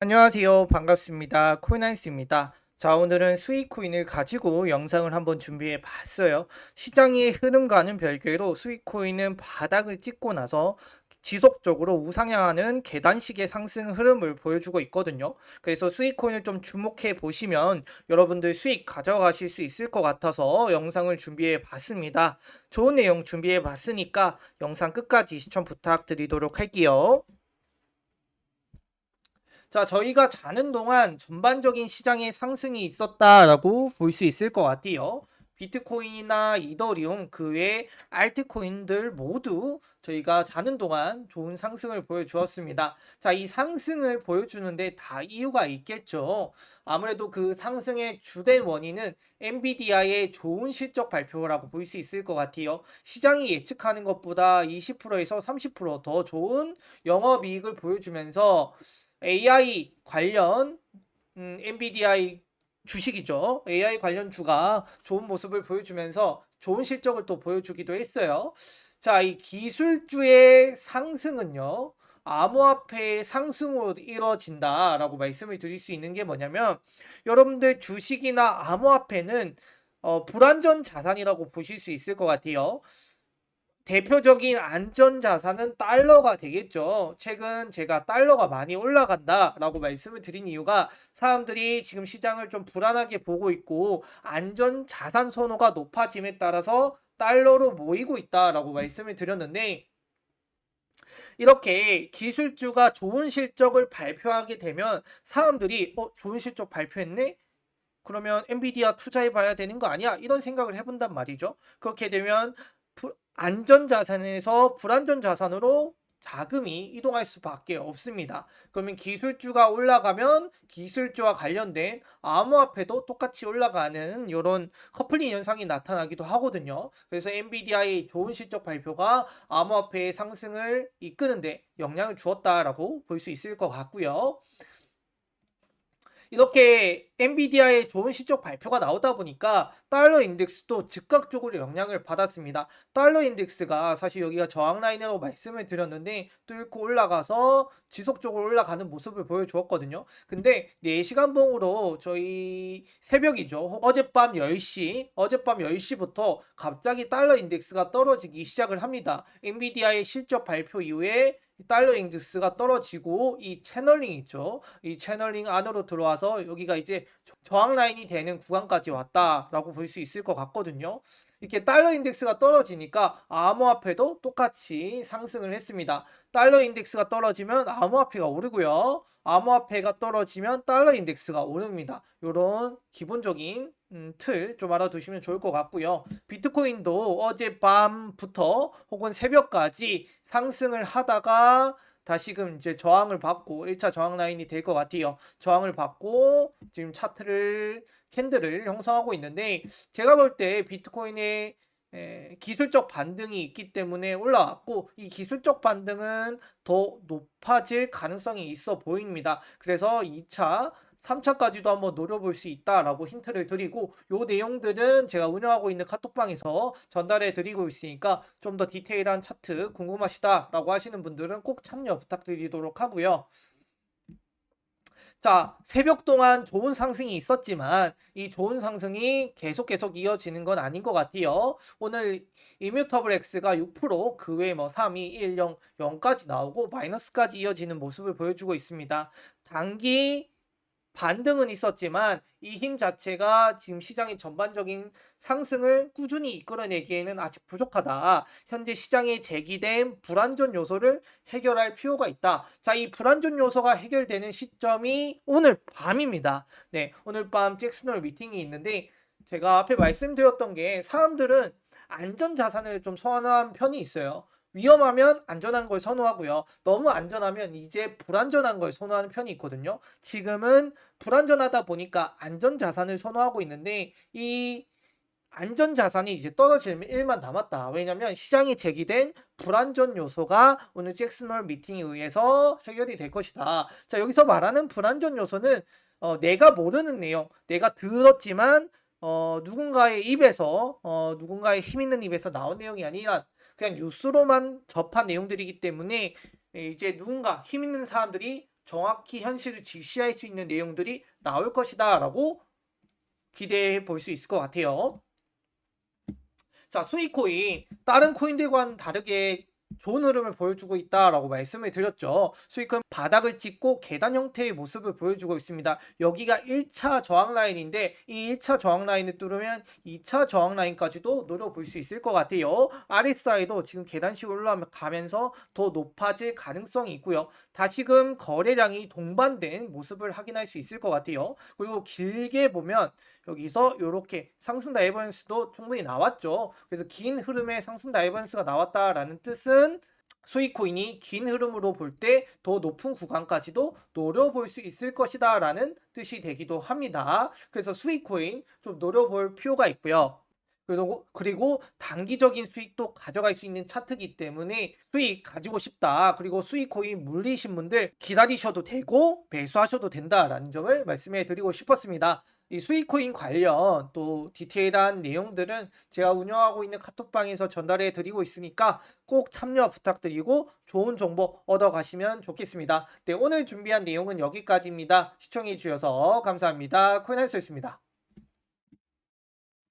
안녕하세요. 반갑습니다. 코인나이스입니다. 자, 오늘은 스위코인을 가지고 영상을 한번 준비해 봤어요. 시장의 흐름과는 별개로 스위코인은 바닥을 찍고 나서 지속적으로 우상향하는 계단식의 상승 흐름을 보여주고 있거든요. 그래서 스위코인을 좀 주목해 보시면 여러분들 수익 가져가실 수 있을 것 같아서 영상을 준비해 봤습니다. 좋은 내용 준비해 봤으니까 영상 끝까지 시청 부탁드리도록 할게요. 자, 저희가 자는 동안 전반적인 시장의 상승이 있었다라고 볼 수 있을 것 같아요. 비트코인이나 이더리움 그 외 알트코인들 모두 저희가 자는 동안 좋은 상승을 보여주었습니다. 자, 이 상승을 보여주는데 다 이유가 있겠죠. 아무래도 그 상승의 주된 원인은 엔비디아의 좋은 실적 발표라고 볼 수 있을 것 같아요. 시장이 예측하는 것보다 20%에서 30%더 좋은 영업이익을 보여주면서 AI 관련 음, 엔비디아의 주식이죠. AI 관련 주가 좋은 모습을 보여주면서 좋은 실적을 또 보여주기도 했어요. 자, 이 기술주의 상승은요. 암호화폐의 상승으로 이뤄진다라고 말씀을 드릴 수 있는 게 뭐냐면 여러분들 주식이나 암호화폐는 어, 불안전 자산이라고 보실 수 있을 것 같아요. 대표적인 안전 자산은 달러가 되겠죠. 최근 제가 달러가 많이 올라간다 라고 말씀을 드린 이유가 사람들이 지금 시장을 좀 불안하게 보고 있고 안전 자산 선호가 높아짐에 따라서 달러로 모이고 있다 라고 말씀을 드렸는데 이렇게 기술주가 좋은 실적을 발표하게 되면 사람들이 어 좋은 실적 발표했네? 그러면 엔비디아 투자해 봐야 되는 거 아니야? 이런 생각을 해본단 말이죠. 그렇게 되면 안전 자산에서 불안전 자산으로 자금이 이동할 수밖에 없습니다. 그러면 기술주가 올라가면 기술주와 관련된 암호화폐도 똑같이 올라가는 이런 커플링 현상이 나타나기도 하거든요. 그래서 엔비디아의 좋은 실적 발표가 암호화폐의 상승을 이끄는데 영향을 주었다라고 볼 수 있을 것 같고요. 이렇게 엔비디아의 좋은 실적 발표가 나오다 보니까 달러 인덱스도 즉각적으로 영향을 받았습니다. 달러 인덱스가 사실 여기가 저항 라인이라고 말씀을 드렸는데 뚫고 올라가서 지속적으로 올라가는 모습을 보여주었거든요. 근데 4시간 봉으로 저희 새벽이죠. 어젯밤 10시, 어젯밤 10시부터 갑자기 달러 인덱스가 떨어지기 시작을 합니다. 엔비디아의 실적 발표 이후에 달러 인덱스가 떨어지고 이 채널링 있죠. 이 채널링 안으로 들어와서 여기가 이제 저항 라인이 되는 구간까지 왔다라고 볼 수 있을 것 같거든요. 이렇게 달러 인덱스가 떨어지니까 암호화폐도 똑같이 상승을 했습니다. 달러 인덱스가 떨어지면 암호화폐가 오르고요. 암호화폐가 떨어지면 달러 인덱스가 오릅니다. 이런 기본적인 음, 틀좀 알아두시면 좋을 것 같고요. 비트코인도 어젯밤부터 혹은 새벽까지 상승을 하다가 다시금 이제 저항을 받고 1차 저항 라인이 될 것 같아요. 저항을 받고 지금 차트를 캔들을 형성하고 있는데 제가 볼 때 비트코인의 에, 기술적 반등이 있기 때문에 올라왔고 이 기술적 반등은 더 높아질 가능성이 있어 보입니다. 그래서 2차 3차까지도 한번 노려볼 수 있다라고 힌트를 드리고 요 내용들은 제가 운영하고 있는 카톡방에서 전달해 드리고 있으니까 좀 더 디테일한 차트 궁금하시다라고 하시는 분들은 꼭 참여 부탁드리도록 하고요. 자, 새벽 동안 좋은 상승이 있었지만 이 좋은 상승이 계속 계속 이어지는 건 아닌 것 같아요. 오늘 이뮤터블 X가 6%그 외에 뭐 3, 2, 1, 0, 0까지 나오고 마이너스까지 이어지는 모습을 보여주고 있습니다. 단기 반등은 있었지만 이 힘 자체가 지금 시장의 전반적인 상승을 꾸준히 이끌어내기에는 아직 부족하다. 현재 시장에 제기된 불안전 요소를 해결할 필요가 있다. 자, 이 불안전 요소가 해결되는 시점이 오늘 밤입니다. 네, 오늘 밤 잭슨홀 미팅이 있는데 제가 앞에 말씀드렸던 게 사람들은 안전 자산을 좀 선호한 편이 있어요. 위험하면 안전한 걸 선호하고요. 너무 안전하면 이제 불안전한 걸 선호하는 편이 있거든요. 지금은 불안전하다 보니까 안전 자산을 선호하고 있는데 이 안전 자산이 이제 떨어지면 1만 남았다. 왜냐면 시장에 제기된 불안전 요소가 오늘 잭슨홀 미팅에 의해서 해결이 될 것이다. 자, 여기서 말하는 불안전 요소는 어, 내가 모르는 내용, 내가 들었지만 어, 누군가의 입에서 어, 누군가의 힘 있는 입에서 나온 내용이 아니라 그냥 뉴스로만 접한 내용들이기 때문에 이제 누군가 힘 있는 사람들이 정확히 현실을 직시할 수 있는 내용들이 나올 것이다 라고 기대해 볼 수 있을 것 같아요. 자, 수익코인 다른 코인들과는 다르게 좋은 흐름을 보여주고 있다라고 말씀을 드렸죠. 수익은 바닥을 찍고 계단 형태의 모습을 보여주고 있습니다. 여기가 1차 저항 라인인데 이 1차 저항 라인을 뚫으면 2차 저항 라인까지도 노려볼 수 있을 것 같아요. RSI도 지금 계단식 올라가면서 더 높아질 가능성이 있고요. 다시금 거래량이 동반된 모습을 확인할 수 있을 것 같아요. 그리고 길게 보면 여기서 이렇게 상승 다이버런스도 충분히 나왔죠. 그래서 긴 흐름의 상승 다이버런스가 나왔다라는 뜻은 수익 코인이 긴 흐름으로 볼 때 더 높은 구간까지도 노려볼 수 있을 것이다 라는 뜻이 되기도 합니다. 그래서 수익 코인 좀 노려볼 필요가 있고요. 그리고, 그리고 단기적인 수익도 가져갈 수 있는 차트이기 때문에 수익 가지고 싶다. 그리고 수익 코인 물리신 분들 기다리셔도 되고 매수하셔도 된다라는 점을 말씀해 드리고 싶었습니다. 이 수익코인 관련 또 디테일한 내용들은 제가 운영하고 있는 카톡방에서 전달해 드리고 있으니까 꼭 참여 부탁드리고 좋은 정보 얻어 가시면 좋겠습니다. 네, 오늘 준비한 내용은 여기까지입니다. 시청해 주셔서 감사합니다. 코인할수였습니다.